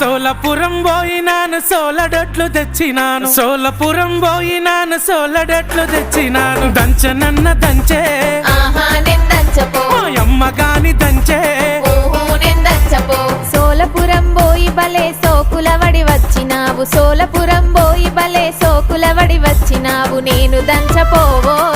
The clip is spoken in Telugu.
సోలపురం పోయినాను సోలడట్లు తెచ్చినాను. సోలపురం పోయినాను సోలడట్లు తెచ్చినాను. దంచనన్న దంచే. అమ్మ గాని దంచే. సోలపురం పోయి బలే సోకులవడి వచ్చినావు. సోలపురం పోయి బలే సోకులవడి వచ్చినావు. నేను దంచపోవో